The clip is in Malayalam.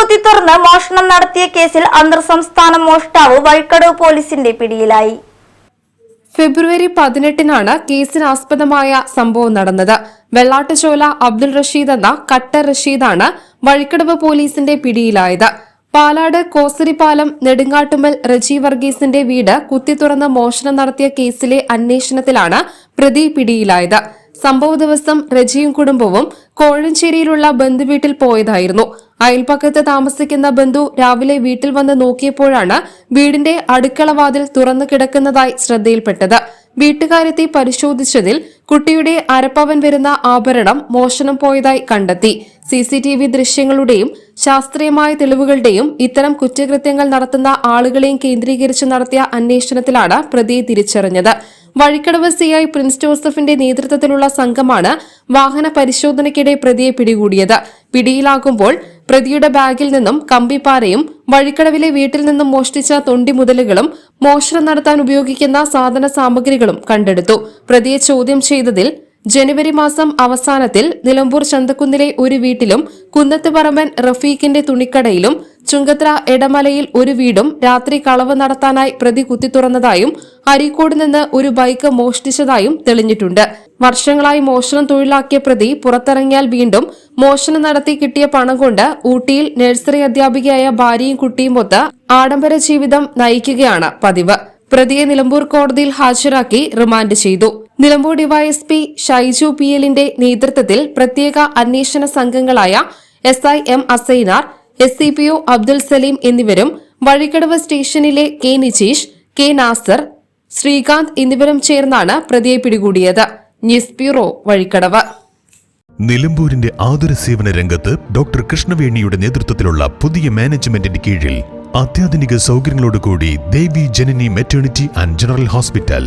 കുത്തി തുറന്ന് മോഷണം നടത്തിയ കേസിൽ അന്തർ സംസ്ഥാന മോഷ്ടാവ് വഴിക്കടവ് പോലീസിന്റെ പിടിയിലായി. ഫെബ്രുവരി പതിനെട്ടിനാണ് കേസിനാസ്പദമായ സംഭവം നടന്നത്. വെള്ളാട്ടുചോല അബ്ദുൾ റഷീദ് എന്ന കട്ടർ റഷീദാണ് വഴിക്കടവ് പോലീസിന്റെ പിടിയിലായത്. പാലാട് കോസരിപ്പാലം നെടുങ്ങാട്ടുമ്മൽ റജി വർഗീസിന്റെ വീട് കുത്തിത്തുറന്ന് മോഷണം നടത്തിയ കേസിലെ അന്വേഷണത്തിലാണ് പ്രതി പിടിയിലായത്. സംഭവ ദിവസം റജിയും കുടുംബവും കോഴഞ്ചേരിയിലുള്ള ബന്ധുവീട്ടിൽ പോയതായിരുന്നു. അയൽപ്പക്കത്ത് താമസിക്കുന്ന ബന്ധു രാവിലെ വീട്ടിൽ വന്ന് നോക്കിയപ്പോഴാണ് വീടിന്റെ അടുക്കളവാതിൽ തുറന്നു കിടക്കുന്നതായി ശ്രദ്ധയിൽപ്പെട്ടത്. വീട്ടുകാരെത്തി പരിശോധിച്ചതിൽ കുട്ടിയുടെ അരപ്പവൻ വരുന്ന ആഭരണം മോഷണം പോയതായി കണ്ടെത്തി. സിസിടിവി ദൃശ്യങ്ങളുടെയും ശാസ്ത്രീയമായ തെളിവുകളുടെയും ഇത്തരം കുറ്റകൃത്യങ്ങൾ നടത്തുന്ന ആളുകളെയും കേന്ദ്രീകരിച്ച് നടത്തിയ അന്വേഷണത്തിലാണ് പ്രതിയെ തിരിച്ചറിഞ്ഞത്. വഴിക്കടവ് സിഐ പ്രിൻസ് ജോസഫിന്റെ നേതൃത്വത്തിലുള്ള സംഘമാണ് വാഹന പരിശോധനയ്ക്കിടെ പ്രതിയെ പിടികൂടിയത്. പിടിയിലാകുമ്പോൾ പ്രതിയുടെ ബാഗിൽ നിന്നും കമ്പിപ്പാരയും വഴിക്കടവിലെ വീട്ടിൽ നിന്നും മോഷ്ടിച്ച തൊണ്ടി മുതലുകളും മോഷണം നടത്താൻ ഉപയോഗിക്കുന്ന സാധന സാമഗ്രികളും കണ്ടെടുത്തു. പ്രതിയെ ചോദ്യം ചെയ്തതിൽ ജനുവരി മാസം അവസാനത്തിൽ നിലമ്പൂർ ചന്തക്കുന്നിലെ ഒരു വീട്ടിലും കുന്നത്ത് പറമ്പൻ റഫീഖിന്റെ തുണിക്കടയിലും ചുങ്കത്ര എടമലയിൽ ഒരു വീടും രാത്രി കളവ് നടത്താനായി പ്രതി കുത്തി തുറന്നതായും അരീക്കോട് നിന്ന് ഒരു ബൈക്ക് മോഷ്ടിച്ചതായും തെളിഞ്ഞിട്ടുണ്ട്. വർഷങ്ങളായി മോഷണം തൊഴിലാക്കിയ പ്രതി പുറത്തിറങ്ങിയാൽ വീണ്ടും മോഷണം നടത്തി കിട്ടിയ പണം കൊണ്ട് ഊട്ടിയിൽ നഴ്സറി അധ്യാപികയായ ഭാര്യയും കുട്ടിയും ഒത്ത് ആഡംബര ജീവിതം നയിക്കുകയാണ് പതിവ്. പ്രതിയെ നിലമ്പൂർ കോടതിയിൽ ഹാജരാക്കി റിമാൻഡ് ചെയ്തു. നിലമ്പൂർ ഡിവൈഎസ്പി ഷൈജു പി എല്ലിന്റെ നേതൃത്വത്തിൽ പ്രത്യേക അന്വേഷണ സംഘങ്ങളായ S I M Asainar S C P O Abdul Saleem എന്നിവരും വഴിക്കടവ് സ്റ്റേഷനിലെ കെ നിജീഷ് കെ നാസർ ശ്രീകാന്ത് എന്നിവരും ചേർന്നാണ് പ്രതിയെ പിടികൂടിയത്. News bureau Vazhikkadavu. നിലമ്പൂരിന്റെ ആതുര സേവന രംഗത്ത് ഡോക്ടർ കൃഷ്ണവേണിയുടെ നേതൃത്വത്തിലുള്ള പുതിയ മാനേജ്മെന്റിന്റെ കീഴിൽ അത്യാധുനിക സൗകര്യങ്ങളോടുകൂടി Devi Janani maternity and general hospital